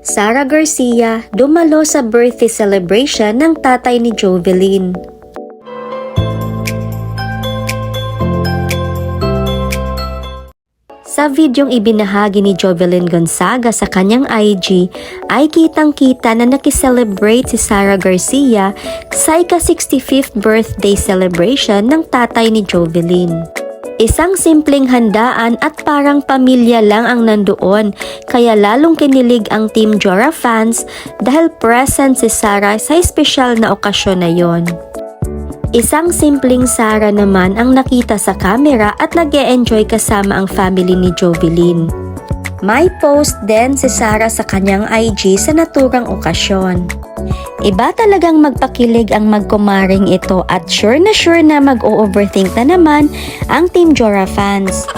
Sara Garcia dumalo sa birthday celebration ng tatay ni Jovelyn. Sa videong ibinahagi ni Jovelyn Gonzaga sa kanyang IG ay kitang-kita na nakiselebrate si Sara Garcia sa ika-65th birthday celebration ng tatay ni Jovelyn. Isang simpleng handaan at parang pamilya lang ang nandoon kaya lalong kinilig ang Team Jora fans dahil present si Sara sa espesyal na okasyon na yon. Isang simpleng Sara naman ang nakita sa camera at nag enjoy kasama ang family ni Jovelyn. May post din si Sara sa kanyang IG sa naturang okasyon. Iba talagang magpakilig ang magkumaring ito at sure na sure na mag-overthink na naman ang Team Jora fans.